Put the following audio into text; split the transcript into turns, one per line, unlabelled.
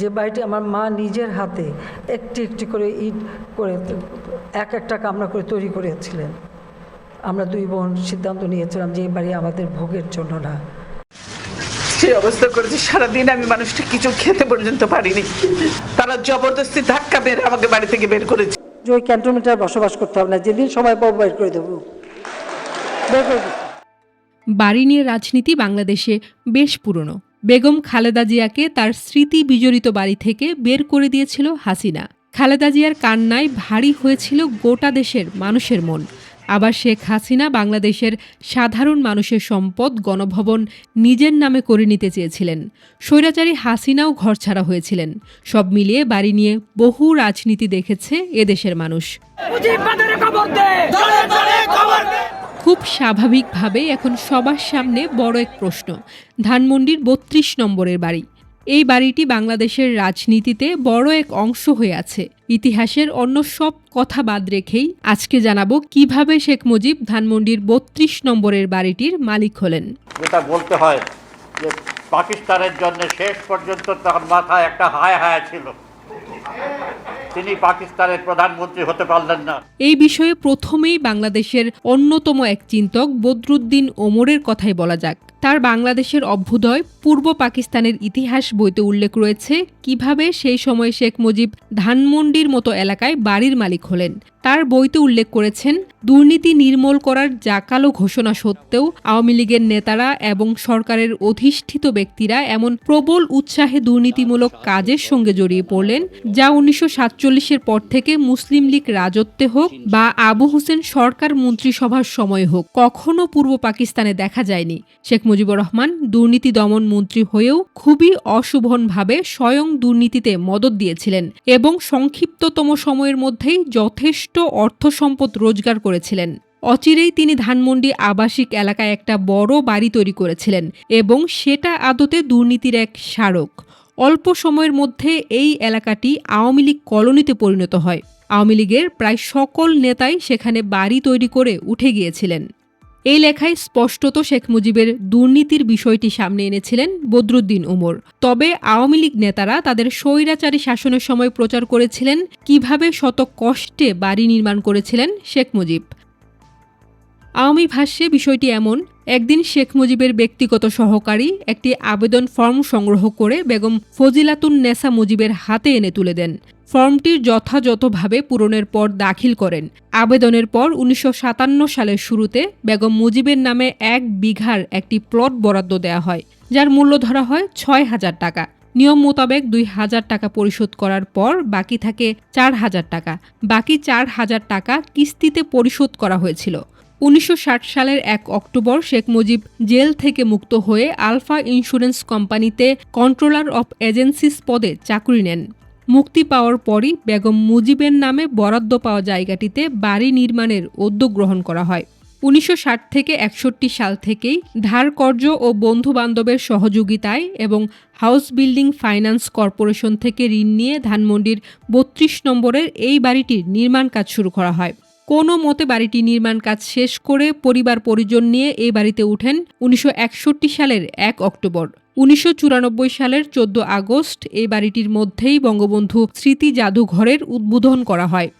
যে বাড়িটি আমার মা নিজের হাতে একটি একটি করে ইট করে এক একটা কামরা করে তৈরি করেছিলেন। আমরা দুই বোন সিদ্ধান্ত নিয়েছিলাম যে এই বাড়ি আমাদের ভোগের জন্য না।
যে অবস্থা করেছে সারাদিন আমি মানুষটা কিছু খেতে পর্যন্ত পারিনি। তারা জবরদস্তি ধাক্কা মেরে আমাকে বাড়ি থেকে বের করেছে।
যে ওই ক্যান্টনমেন্টে বসবাস করতে হবে না যেদিন সময় পাবো বের করে দেবো। বের করে দেবো
বাড়ি নিয়ে রাজনীতি বাংলাদেশে বেশ পুরনো। বেগম খালেদা জিয়াকে তার স্মৃতি বিজড়িত বাড়ি থেকে বের করে দিয়েছিল হাসিনা। খালেদা জিয়ার কান্নায় ভারী হয়েছিল গোটা দেশের মানুষের মন। আবার শেখ হাসিনা বাংলাদেশের সাধারণ মানুষের সম্পদ গণভবন নিজের নামে করে নিতে চেয়েছিলেন। স্বৈরাচারী হাসিনাও ঘরছাড়া হয়েছিলেন। সব মিলিয়ে বাড়ি নিয়ে বহু রাজনীতি দেখেছে এদেশের মানুষ। খুব স্বাভাবিকভাবে এখন সবার সামনে বড় এক প্রশ্ন। ধানমন্ডির বত্রিশ নম্বরের বাড়ি। এই বাড়িটি বাংলাদেশের রাজনীতিতে বড় এক অংশ হয়ে আছে। ইতিহাসের অন্য সব কথা বাদ রেখেই আজকে জানাব কীভাবে শেখ মুজিব ধানমন্ডির বত্রিশ নম্বরের বাড়িটির মালিক হলেন।
যেটা বলতে হয় যে পাকিস্তানের জন্য শেষ পর্যন্ত তার মাথায় একটা হায় হায় ছিল। তিনি পাকিস্তানের প্রধানমন্ত্রী হতে পারলেন না।
এই বিষয়ে প্রথমেই বাংলাদেশের অন্যতম এক চিন্তক বদরুদ্দিন ওমরের কথাই বলা যাক। তার বাংলাদেশের অভ্যুদয় পূর্ব পাকিস্তানের ইতিহাস বইতে উল্লেখ রয়েছে কীভাবে সেই সময় শেখ মুজিব ধানমন্ডির মতো এলাকায় বাড়ির মালিক হলেন। তার বইতে উল্লেখ করেছেন, দুর্নীতি নির্মূল করার জাকালো ঘোষণা সত্ত্বেও আওয়ামী লীগের নেতারা এবং সরকারের অধিষ্ঠিত ব্যক্তিরা এমন প্রবল উৎসাহে দুর্নীতিমূলক কাজের সঙ্গে জড়িয়ে পড়লেন, যা উনিশশো সাতচল্লিশের পর থেকে মুসলিম লীগ রাজত্বে হোক বা আবু হোসেন সরকার মন্ত্রিসভার সময় হোক, কখনো পূর্ব পাকিস্তানে দেখা যায়নি। শেখ মুজিবুর রহমান দুর্নীতি দমন মন্ত্রী হয়েও খুবই অশুভনভাবে স্বয়ং দুর্নীতিতে মদত দিয়েছিলেন এবং সংক্ষিপ্ততম সময়ের মধ্যেই যথেষ্ট অর্থ সম্পদ রোজগার করেছিলেন। অচিরেই তিনি ধানমন্ডি আবাসিক এলাকায় একটা বড় বাড়ি তৈরি করেছিলেন এবং সেটা আদতে দুর্নীতির এক স্মারক। অল্প সময়ের মধ্যে এই এলাকাটি আওয়ামী লীগ কলোনিতে পরিণত হয়। আওয়ামী লীগের প্রায় সকল নেতাই সেখানে বাড়ি তৈরি করে উঠে গিয়েছিলেন। এই লেখায় স্পষ্টত শেখ মুজিবের দুর্নীতির বিষয়টি সামনে এনেছিলেন বদরুদ্দিন উমর। তবে আওয়ামী লীগ নেতারা তাদের স্বৈরাচারী শাসনের সময় প্রচার করেছিলেন, কীভাবে শত কষ্টে বাড়ি নির্মাণ করেছিলেন শেখ মুজিব। আওয়ামী ভাষ্যে বিষয়টি এমন, একদিন শেখ মুজিবের ব্যক্তিগত সহকারী একটি আবেদন ফর্ম সংগ্রহ করে বেগম ফজিলাতুন নেসা মুজিবের হাতে এনে তুলে দেন। ফর্মটির যথাযথভাবে পূরণের পর দাখিল করেন। আবেদনের পর উনিশশো সাতান্ন সালের শুরুতে বেগম মুজিবের নামে এক বিঘার একটি প্লট বরাদ্দ দেওয়া হয়, যার মূল্য ধরা হয় ছয় হাজার টাকা। নিয়ম মোতাবেক দুই হাজার টাকা পরিশোধ করার পর বাকি থাকে চার হাজার টাকা। বাকি চার হাজার টাকা কিস্তিতে পরিশোধ করা হয়েছিল। উনিশশো ষাট সালের এক অক্টোবর শেখ মুজিব জেল থেকে মুক্ত হয়ে আলফা ইন্স্যুরেন্স কোম্পানিতে কন্ট্রোলার অফ এজেন্সিস পদে চাকরি নেন। মুক্তি পাওয়ার পরই বেগম মুজিবের নামে বরাদ্দ পাওয়া জায়গাটিতে বাড়ি নির্মাণের উদ্যোগ গ্রহণ করা হয়। উনিশশো ষাট থেকে একষট্টি সাল থেকেই ধারকর্য ও বন্ধু বান্ধবের সহযোগিতায় এবং হাউস বিল্ডিং ফাইন্যান্স কর্পোরেশন থেকে ঋণ নিয়ে ধানমন্ডির বত্রিশ নম্বরের এই বাড়িটির নির্মাণ কাজ শুরু করা হয়। কোনো মতে বাড়িটি নির্মাণ কাজ শেষ করে পরিবার পরিজন নিয়ে এই বাড়িতে উঠেন উনিশশো একষট্টি সালের এক অক্টোবর। উনিশশো চুরানব্বই সালের চোদ্দ আগস্ট এই বাড়িটির মধ্যেই বঙ্গবন্ধু স্মৃতি জাদুঘরের উদ্বোধন করা হয়।